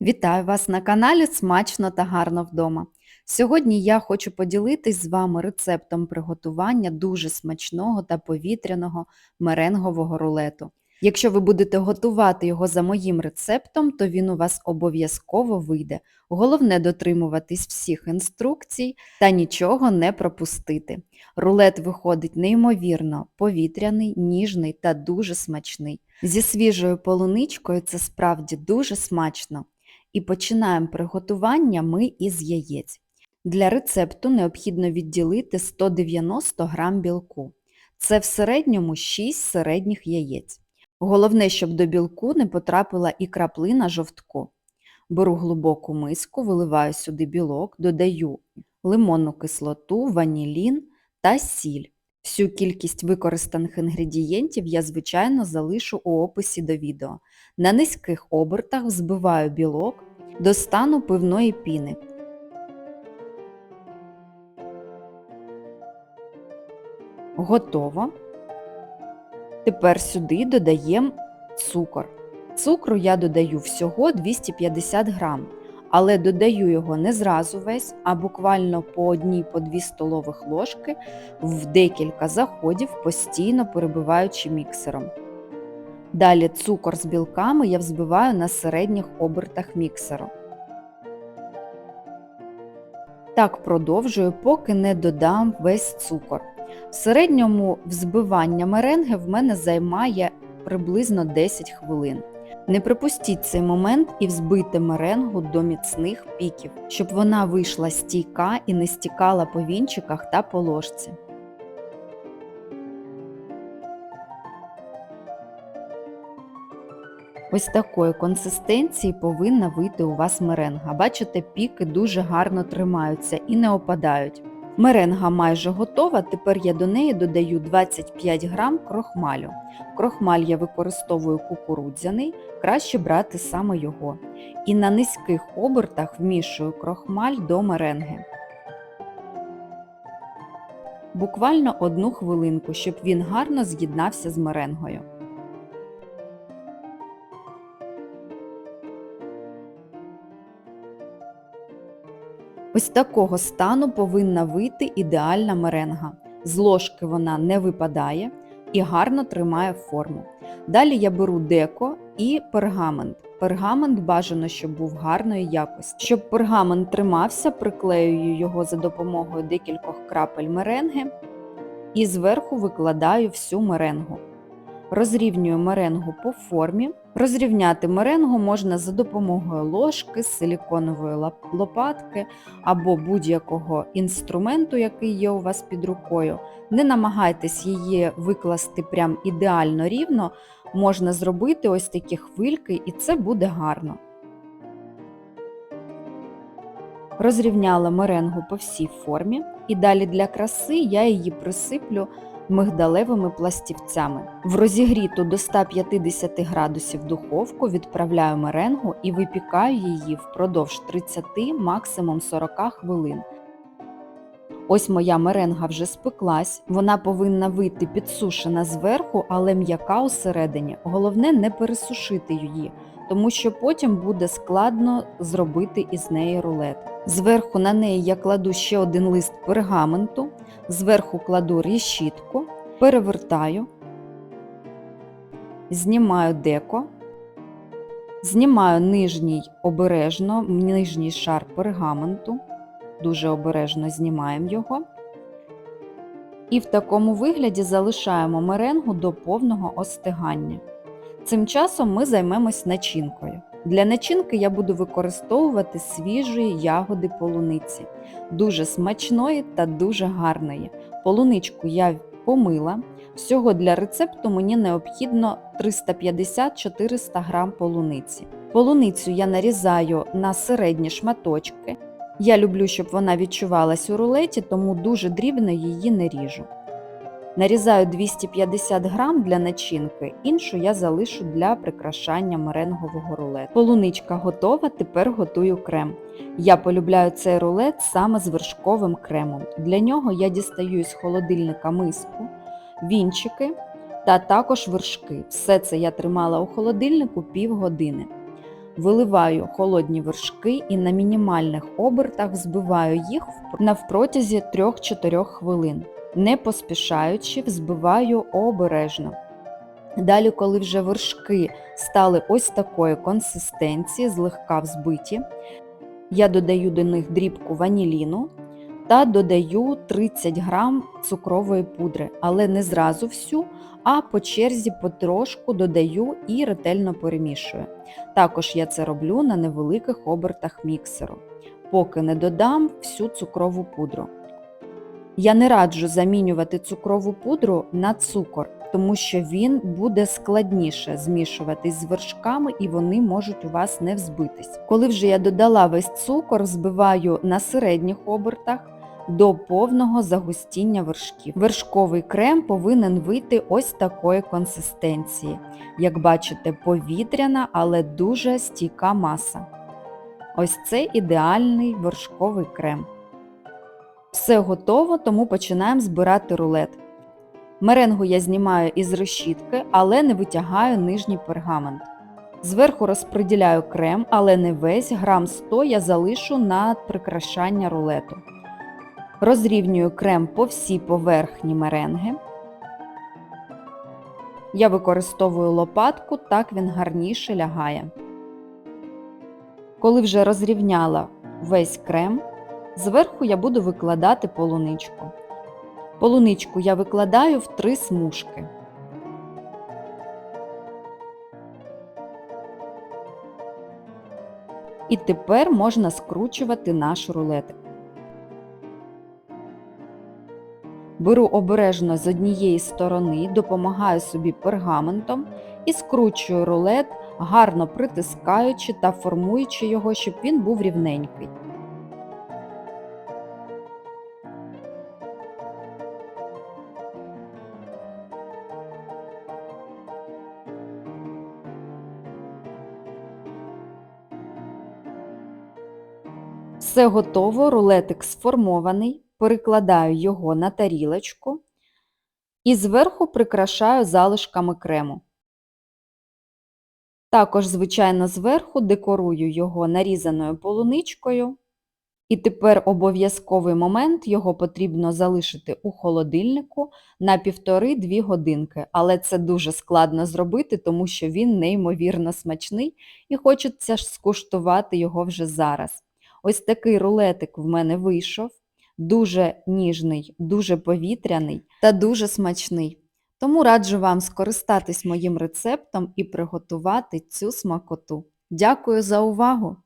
Вітаю вас на каналі Смачно та гарно вдома. Сьогодні я хочу поділитись з вами рецептом приготування дуже смачного та повітряного меренгового рулету. Якщо ви будете готувати його за моїм рецептом, то він у вас обов'язково вийде. Головне дотримуватись всіх інструкцій та нічого не пропустити. Рулет виходить неймовірно повітряний, ніжний та дуже смачний. Зі свіжою полуничкою це справді дуже смачно. І починаємо приготування ми із яєць. Для рецепту необхідно відділити 190 г білку. Це в середньому 6 середніх яєць. Головне, щоб до білку не потрапила і краплина жовтку. Беру глибоку миску, виливаю сюди білок, додаю лимонну кислоту, ванілін та сіль. Всю кількість використаних інгредієнтів я, звичайно, залишу у описі до відео. На низьких обертах взбиваю білок до стану пивної піни. Готово. Тепер сюди додаємо цукор. Цукру я додаю всього 250 грам, але додаю його не зразу весь, а буквально по одній по дві столових ложки в декілька заходів, постійно перебиваючи міксером. Далі цукор з білками я взбиваю на середніх обертах міксеру. Так продовжую, поки не додам весь цукор. В середньому взбивання меренги в мене займає приблизно 10 хвилин. Не припустіть цей момент і взбийте меренгу до міцних піків, щоб вона вийшла стійка і не стікала по вінчиках та по ложці. Ось такої консистенції повинна вийти у вас меренга. Бачите, піки дуже гарно тримаються і не опадають. Меренга майже готова, тепер я до неї додаю 25 грам крохмалю. Крохмаль я використовую кукурудзяний, краще брати саме його. І на низьких обертах вмішую крохмаль до меренги. Буквально одну хвилинку, щоб він гарно з'єднався з меренгою. Ось такого стану повинна вийти ідеальна меренга. З ложки вона не випадає і гарно тримає форму. Далі я беру деко і пергамент. Пергамент бажано, щоб був гарної якості. Щоб пергамент тримався, приклеюю його за допомогою декількох крапель меренги і зверху викладаю всю меренгу. Розрівнюю меренгу по формі. Розрівняти меренгу можна за допомогою ложки, силіконової лопатки або будь-якого інструменту, який є у вас під рукою. Не намагайтесь її викласти прям ідеально рівно, можна зробити ось такі хвильки і це буде гарно. Розрівняла меренгу по всій формі і далі для краси я її присиплю мигдалевими пластівцями. В розігріту до 150 градусів духовку відправляю меренгу і випікаю її впродовж 30 максимум 40 хвилин. Ось моя меренга вже спеклась, вона повинна вийти підсушена зверху, але м'яка усередині. Головне не пересушити її, тому що потім буде складно зробити із неї рулет. Зверху на неї я кладу ще один лист пергаменту, зверху кладу решітку, перевертаю, знімаю деко, знімаю нижній обережно, нижній шар пергаменту, дуже обережно знімаємо його. І в такому вигляді залишаємо меренгу до повного остигання. Цим часом ми займемось начинкою. Для начинки я буду використовувати свіжої ягоди полуниці, дуже смачної та дуже гарної. Полуничку я помила. Всього для рецепту мені необхідно 350-400 г полуниці. Полуницю я нарізаю на середні шматочки. Я люблю, щоб вона відчувалась у рулеті, тому дуже дрібно її не ріжу. Нарізаю 250 грам для начинки, іншу я залишу для прикрашання меренгового рулету. Полуничка готова, тепер готую крем. Я полюбляю цей рулет саме з вершковим кремом. Для нього я дістаю із холодильника миску, вінчики та також вершки. Все це я тримала у холодильнику півгодини. Виливаю холодні вершки і на мінімальних обертах взбиваю їх впр- навпротязі 3-4 хвилин. Не поспішаючи, взбиваю обережно. Далі, коли вже вершки стали ось такої консистенції, злегка взбиті, я додаю до них дрібку ваніліну та додаю 30 грам цукрової пудри, але не зразу всю, а по черзі потрошку додаю і ретельно перемішую. Також я це роблю на невеликих обертах міксеру, поки не додам всю цукрову пудру. Я не раджу замінювати цукрову пудру на цукор, тому що він буде складніше змішуватись з вершками і вони можуть у вас не взбитись. Коли вже я додала весь цукор, збиваю на середніх обертах до повного загустіння вершків. Вершковий крем повинен вийти ось такої консистенції. Як бачите, повітряна, але дуже стійка маса. Ось це ідеальний вершковий крем. Все готово, тому починаємо збирати рулет. Меренгу я знімаю із решітки, але не витягаю нижній пергамент. Зверху розподіляю крем, але не весь, грам 100 я залишу на прикрашання рулету. Розрівнюю крем по всій поверхні меренги. Я використовую лопатку, так він гарніше лягає. Коли вже розрівняла весь крем, зверху я буду викладати полуничку. Полуничку я викладаю в три смужки. І тепер можна скручувати наш рулетик. Беру обережно з однієї сторони, допомагаю собі пергаментом і скручую рулет, гарно притискаючи та формуючи його, щоб він був рівненький. Все готово, рулетик сформований, перекладаю його на тарілочку і зверху прикрашаю залишками крему. Також, звичайно, зверху декорую його нарізаною полуничкою. І тепер обов'язковий момент його потрібно залишити у холодильнику на 1,5-2 годинки, але це дуже складно зробити, тому що він неймовірно смачний і хочеться ж скуштувати його вже зараз. Ось такий рулетик в мене вийшов, дуже ніжний, дуже повітряний та дуже смачний. Тому раджу вам скористатись моїм рецептом і приготувати цю смакоту. Дякую за увагу!